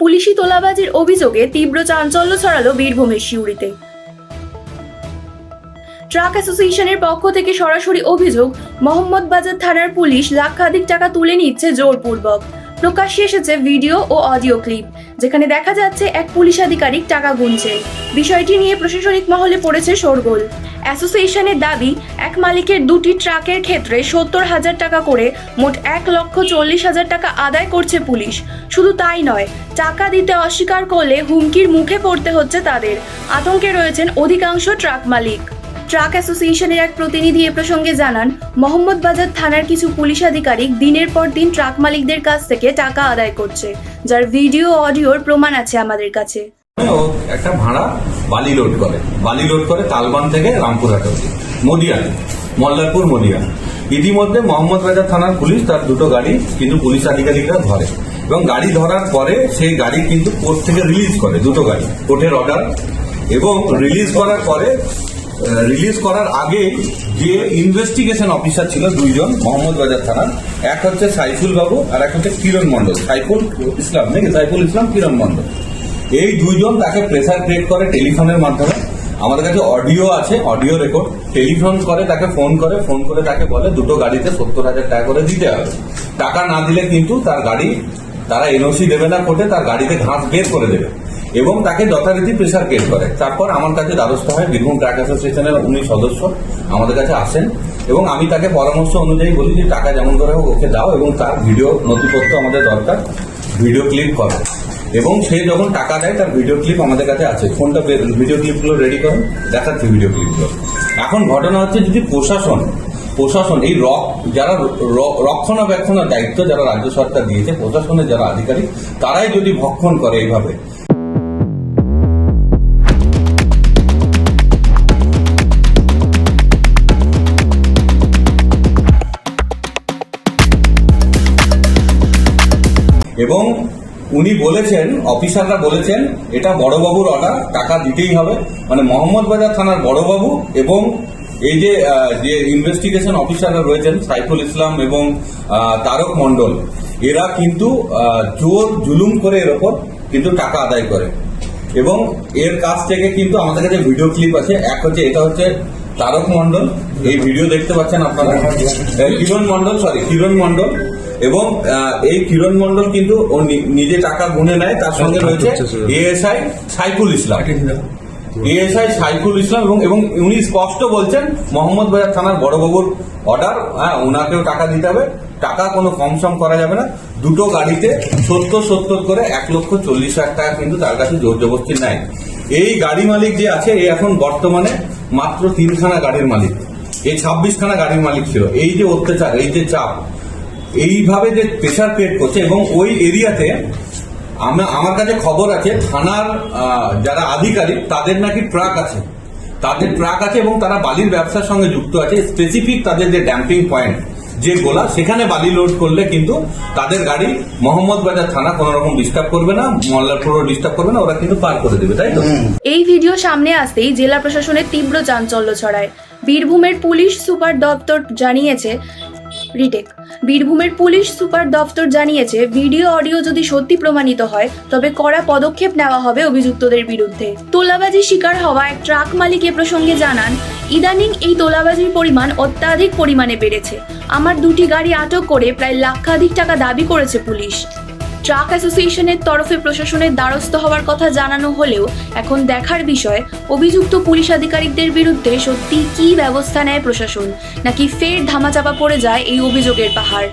পুলিশি তোলাবাজির অভিযোগে তীব্র চাঞ্চল্য ছড়ালো বীরভূমের সিউড়িতে। ট্রাক অ্যাসোসিয়েশনের পক্ষ থেকে সরাসরি অভিযোগ মোহাম্মদ বাজার থানার পুলিশ লাক্ষাধিক টাকা তুলে নিচ্ছে জোরপূর্বক। প্রকাশ্যে এসেছে ভিডিও ও অডিও ক্লিপ, যেখানে দেখা যাচ্ছে এক পুলিশ আধিকারিক টাকা গুনছে। বিষয়টি নিয়ে প্রশাসনিক মহলে পড়েছে শোরগোল। অ্যাসোসিয়েশনের দাবি, এক মালিকের দুটি ট্রাকের ক্ষেত্রে সত্তর হাজার টাকা করে মোট এক লক্ষ চল্লিশ হাজার টাকা আদায় করছে পুলিশ। শুধু তাই নয়, টাকা দিতে অস্বীকার করলে হুমকির মুখে পড়তে হচ্ছে তাদের। আতঙ্কে রয়েছেন অধিকাংশ ট্রাক মালিক। ট্রাক অ্যাসোসিয়েশনের এক প্রতিনিধি এ প্রসঙ্গে জানান, মোহাম্মদ বাজার থানার কিছু পুলিশ আধিকারিক দিনের পর দিন ট্রাক মালিকদের কাছ থেকে টাকা আদায় করছে, যার ভিডিও অডিওর প্রমাণ আছে আমাদের কাছে। একটা ভাড়া বালি লোড করে। বালি লোড করে তালবান থেকে রামপুরহাট অব্দি মদিয়ান মল্লারপুর মদিয়ান ইতিমধ্যে মোহাম্মদ বাজার থানার পুলিশ তার দুটো গাড়ি কিন্তু পুলিশ আধিকারিকরা ধরে এবং গাড়ি ধরার পরে সেই গাড়ি কিন্তু কোর্ট থেকে রিলিজ করে, দুটো গাড়ি, কোর্টের অর্ডার এবং রিলিজ করার পরে রিলিজ করার আগে যে ইনভেস্টিগেশন অফিসার ছিল দুইজন, মোহাম্মদ বাজার থানার। এক হচ্ছে সাইফুল বাবু আর এক হচ্ছে কিরণ মন্ডল সাইফুল ইসলাম, নাকি সাইফুল ইসলাম, কিরণ মন্ডল এই দুইজন তাকে প্রেসার ক্রিয়েট করে টেলিফোনের মাধ্যমে। আমাদের কাছে অডিও আছে অডিও রেকর্ড টেলিফোন করে, তাকে ফোন করে ফোন করে তাকে বলে, দুটো গাড়িতে সত্তর হাজার টাকা করে দিতে হবে। টাকা না দিলে কিন্তু তার গাড়ি, তারা এনওসি দেবে না, কোর্টে তার গাড়িতে ঘাস বের করে দেবে। এবং তাকে যথারীতি প্রেসার ক্রিয়েট করে। তারপর আমার কাছে দ্বারস্থ হয় বীরভূম ট্রাক অ্যাসোসিয়েশনের উনি সদস্য আমাদের কাছে আসেন এবং আমি তাকে পরামর্শ অনুযায়ী বলি যে টাকা যেমন করে হোক ওকে দাও এবং তার ভিডিও নথিপত্র আমাদের দরকার ভিডিও ক্লিপ করো। এবং সে যখন টাকা দেয়, তার ভিডিও ক্লিপ আমাদের কাছে আছে। ফোনটা ভিডিও ক্লিপগুলো রেডি করো, দেখাচ্ছি ভিডিও ক্লিপগুলো এখন ঘটনা হচ্ছে যদি প্রশাসন প্রশাসন, এই রক, যারা রক্ষণাবেক্ষণের দায়িত্ব যারা রাজ্য সরকার দিয়েছে, প্রশাসনের যারা আধিকারিক, তারাই যদি ভক্ষণ করে এইভাবে এবং উনি বলেছেন, অফিসাররা বলেছেন, এটা বড়বাবুর অর্ডার টাকা দিতেই হবে। মানে মোহাম্মদ বাজার থানার বড়বাবু এবং এই যে যে ইনভেস্টিগেশন অফিসাররা রয়েছেন, সাইফুল ইসলাম এবং তারক মন্ডল এরা কিন্তু জোর জুলুম করে এর ওপর কিন্তু টাকা আদায় করে। এবং এর কাছ থেকে কিন্তু আমাদের কাছে ভিডিও ক্লিপ আছে। এক হচ্ছে, এটা হচ্ছে তারক মন্ডল এই ভিডিও দেখতে পাচ্ছেন আপনারা। কিরণ মন্ডল সরি কিরণ মন্ডল এবং এই কিরণ মন্ডল কিন্তু ও নিজে টাকা গুনে নেয় তার সঙ্গে রয়েছে এএসআই সাইফুল ইসলাম। এএসআই সাইফুল ইসলাম এবং এবং উনি স্পষ্ট বলছেন মোহাম্মদ বাজার থানার বড়বাবুর অর্ডার হ্যাঁ ওনাকেও টাকা দিতে হবে টাকা কোনো কম সম করা যাবে না। দুটো গাড়িতে সত্তর সত্তর করে এক লক্ষ চল্লিশ হাজার টাকা কিন্তু তার কাছে জোর জবস্তি নেয় এই গাড়ি মালিক যে আছে এ এখন বর্তমানে মাত্র তিনখানা গাড়ির মালিক। এই ছাব্বিশখানা গাড়ির মালিক ছিল। এই যে অত্যাচার এই যে চাপ এইভাবে যে প্রেশার ক্রিয়েট করছে এবং ওই এরিয়াতে আমার কাছে খবর আছে থানার যারা আধিকারিক তাদের নাকি ট্রাক আছে। তাদের ট্রাক আছে এবং তারা বালির ব্যবসার সঙ্গে যুক্ত আছে। স্পেসিফিক তাদের যে ড্যাম্পিং পয়েন্ট যে গোলা সেখানে বালি লোড করলে কিন্তু তাদের গাড়ি মোহাম্মদ বাজার থানা কোনো রকম ডিস্টার্ব করবে না মল্লারপুরও ডিস্টার্ব করবে না ওরা কিন্তু পার করে দেবে তাই তো? এই ভিডিও সামনে আসতেই জেলা প্রশাসনের তীব্র চাঞ্চল্য ছড়ায়। বীরভূমের পুলিশ সুপার দপ্তর জানিয়েছে রিটেক। বীরভূমের পুলিশ সুপার দফতর জানিয়েছে, ভিডিও, অডিও যদি সত্যি প্রমাণিত হয়, তবে কড়া পদক্ষেপ নেওয়া হবে অভিযুক্তদের বিরুদ্ধে। তোলাবাজি শিকার হওয়া এক ট্রাক মালিক এ প্রসঙ্গে জানান, ইদানিং এই তোলাবাজির পরিমাণ অত্যাধিক পরিমাণে বেড়েছে। আমার দুটি গাড়ি আটক করে প্রায় লাক্ষাধিক টাকা দাবি করেছে পুলিশ। ট্রাক অ্যাসোসিয়েশনের তরফে প্রশাসনের দ্বারস্থ হওয়ার কথা জানানো হলেও এখন দেখার বিষয়, অভিযুক্ত পুলিশ আধিকারিকদের বিরুদ্ধে সত্যি কি ব্যবস্থা নেয় প্রশাসন? নাকি ফের ধামাচাপা পড়ে যায় এই অভিযোগের পাহাড়?